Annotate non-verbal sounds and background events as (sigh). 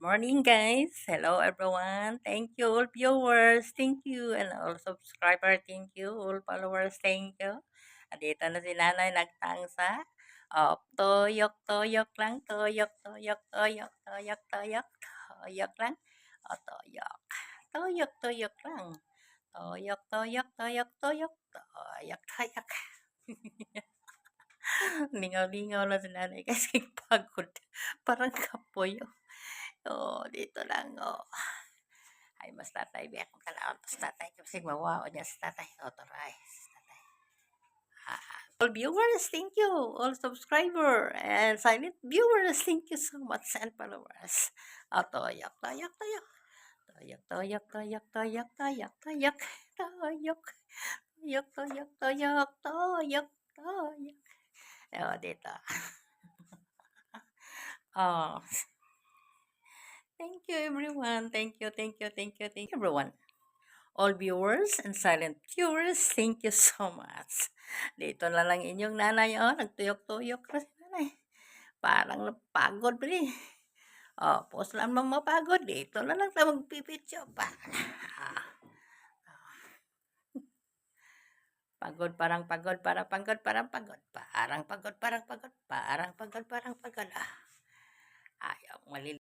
morning, guys. Hello, everyone. Thank you, all viewers. Thank you. And all subscriber. Thank you. All followers. Thank you. Andito na si nanay nagtangsa. Oh, tuyok, tuyok lang. Tuyok, tuyok, tuyok, tuyok, tuyok. Tuyok lang. Oh, tuyok. Tuyok, tuyok lang. Tuyok, tuyok, tuyok, tuyok. Tuyok, tuyok. Lingaw-lingaw (laughs) lang si nanay kasi (laughs) pagod. Parang kapoy. Oh. Dito lang, oh. Ay, mas tatay, biyak mo talaon. Tapos tatay, kasi mawao niya sa tatay. Authorize, tatay. Ah, all viewers, thank you. All subscriber and silent viewers, thank you so much. And followers. Oh, toyok, toyok, toyok. Toyok, toyok, toyok, toyok, toyok, toyok. Toyok. Toyok, toyok, toyok, toyok, toyok. Oh, dito. (laughs) oh. You, everyone. Thank you, thank you, thank you, thank you, everyone. All viewers and silent viewers, thank you (laughs) so much. Dito na lang inyong nanay, oh, nagtuyok-tuyok na si nanay. Parang napagod pa rin. Oh, pos lang mang mapagod. Dito na lang tayo magpipityo pa. Ah. (laughs) Pagod, parang pagod, parang pagod, parang pagod. Parang pagod, parang pagod, parang pagod, parang pagod. Ah. Ayaw, malil